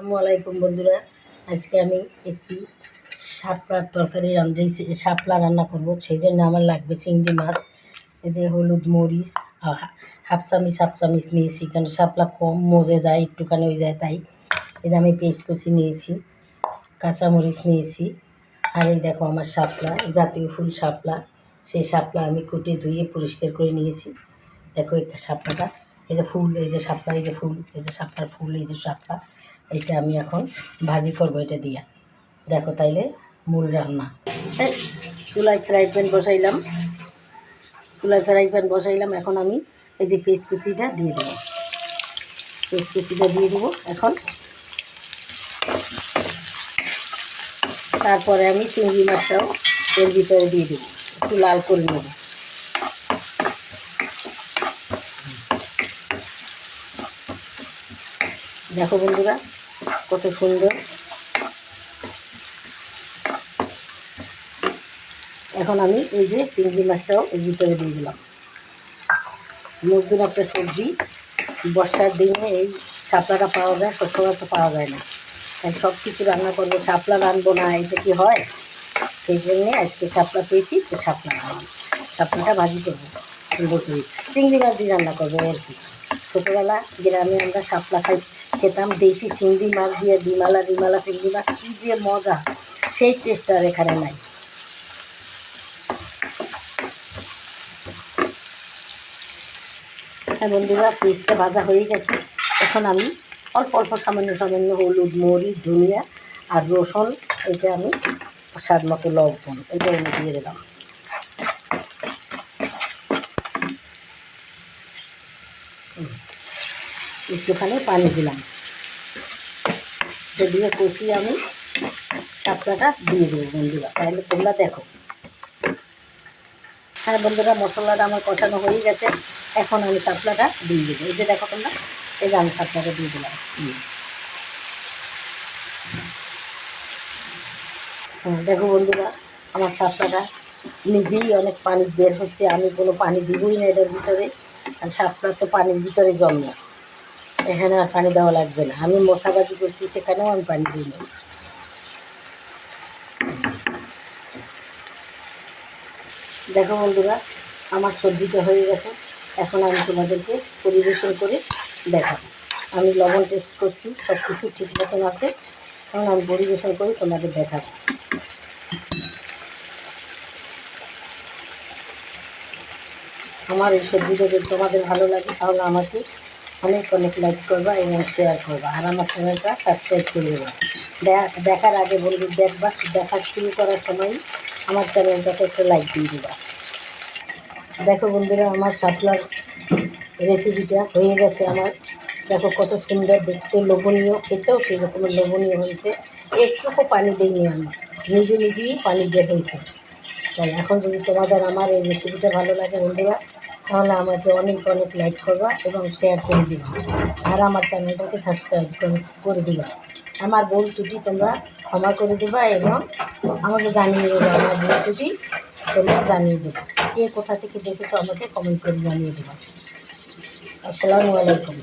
আসসালামু আলাইকুম বন্ধুরা। আজকে আমি একটি শাপলার তরকারি শাপলা রান্না করব। সেই জন্য আমার লাগবে চিংড়ি মাছ, এই যে হলুদ মরিচ হাফ চামিচ হাফ চামিচ নিয়েছি, কারণ শাপলা কম মজে যায়, একটুখানি হয়ে যায় তাই। এই যে আমি পেস্ট কুচি নিয়েছি, কাঁচামরিচ নিয়েছি, আর এই দেখো আমার শাপলা, জাতীয় ফুল শাপলা। সেই শাপলা আমি কুটে ধুয়ে পরিষ্কার করে নিয়েছি। দেখো এই শাপলাটা, এই যে ফুল, এই যে শাপলা, এই যে ফুল, এই যে শাপলার ফুল, এই যে শাপলা। এটা আমি এখন ভাজি করব এটা দিয়া। দেখো তাইলে মূল রান্না। চুলায় ফ্রাই প্যান বসাইলাম। চুলায় ফ্রাই প্যান বসাইলাম। এখন আমি এই যে পেস্ট কুচিটা দিয়ে দেবো। পেস্ট কুচিটা দিয়ে দেবো এখন। তারপরে আমি চিংড়ি মাছটাও এর ভিতরে দিয়ে দেবো। একটু লাল করে নেব। দেখো বন্ধুরা কত সুন্দর। এখন আমি এই যে চিংড়ি মাছটাও এর ভিতরে দিয়ে দিলাম। নতুন একটা সবজি। বর্ষার দিনে এই শাপলাটা পাওয়া যায়, সবসময় তো পাওয়া যায় না। তাই সব কিছু রান্না করব। শাপলা রানবো না, এটা কি হয়? সেই জন্যে আজকে শাপলা পেয়েছি, তো শাপলা রান্না শাপলাটা ভাজি করব, সুন্দর করে। চিংড়ি মাছ দিয়ে রান্না করব আর কি? ছোটোবেলা গ্রামে আমরা শাপলা খাই খেতাম দেশি চিংড়ি মাছ দিয়ে, ডিমালা ডিমালা চিংড়ি মাছ, কী যে মজা। সেই টেস্ট আর এখানে নাই। হ্যাঁ বন্ধুরা পিসটা ভাজা হয়ে গেছে। এখন আমি অল্প অল্প সামান্য সামান্য হলুদ, মরিচ, ধনিয়া আর রসুন এটা আমি স্বাদ মতো লবণ এটা আমি দিয়ে দিলাম। একটুখানি পানি দিলাম। দিয়ে কষিয়ে আমি শাপলাটা দিয়ে দেবো বন্ধুরা। তাহলে তোমরা দেখো। হ্যাঁ বন্ধুরা, মশলাটা আমার কষানো হয়ে গেছে। এখন আমি শাপলাটা দিয়ে দেবো। এই যে দেখো তোমরা, এই যে আমি শাপলাটা দিয়ে দিলাম। দেখো বন্ধুরা, আমার শাপলাটা নিজেই অনেক পানি বের হচ্ছে। আমি কোনো পানি দিবই না এটার ভিতরে। আর শাপলা তো পানির ভিতরে জন্ম। এখানে আর পানি দেওয়া লাগবে না। আমি মশাবাজি করছি, সেখানেও আমি পানি দিই না দেখো বন্ধুরা, আমার সবজিটা হয়ে গেছে। এখন আমি তোমাদেরকে পরিবেশন করে দেখাবো। আমি লবণ টেস্ট করছি, সব কিছু ঠিক মতন আছে। এখন আমি পরিবেশন করে তোমাদের দেখাবো। আমার এই সবজিটা যদি তোমাদের ভালো লাগে, তাহলে আমাকে অনেক অনেক লাইক করবা এবং শেয়ার করবা। আর আমার চ্যানেলটা সাবস্ক্রাইব করে দেবা। দেখ- দেখার আগে বলবি, দেখবা, দেখা শুরু করার সময় আমার চ্যানেলটাকে একটা লাইক দিয়ে দেবা। দেখো বন্ধুরা, আমার শাপলার রেসিপিটা হয়ে গেছে আমার। দেখো কত সুন্দর, দেখতে লোভনীয়, খেতেও সেই রকমের লোভনীয় হয়েছে। একটুকু পানি দিইনি আমি। নিজে নিজেই পানি দিয়ে হয়েছে। তাই এখন যদি তোমাদের আমার এই রেসিপিটা ভালো লাগে বন্ধুরা তাহলে আমাকে অনেক অনেক লাইক করবা এবং শেয়ার করে দিবা। আর আমার চ্যানেলটাকে সাবস্ক্রাইব করে দিবা। আমার ভুল ত্রুটি তোমরা ক্ষমা করে দেবা এবং আমাকে জানিয়ে দেবে, আমার ভুল ত্রুটি তোমরা জানিয়ে দেবে। কে কোথা থেকে দেখেছ আমাকে কমেন্ট করে জানিয়ে দেবা। আসসালামু আলাইকুম।